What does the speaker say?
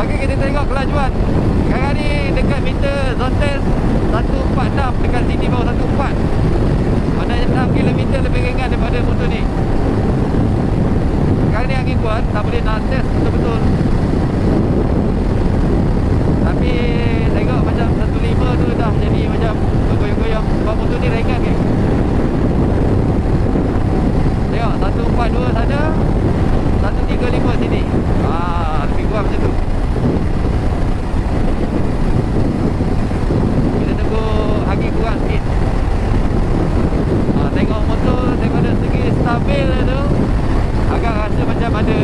Okey kita tengok kelajuan. Sekarang ni dekat meter zone test 146 Dekat sini baru 14 Maknanya 6 km lebih ringan daripada motor ni agak rasa macam ada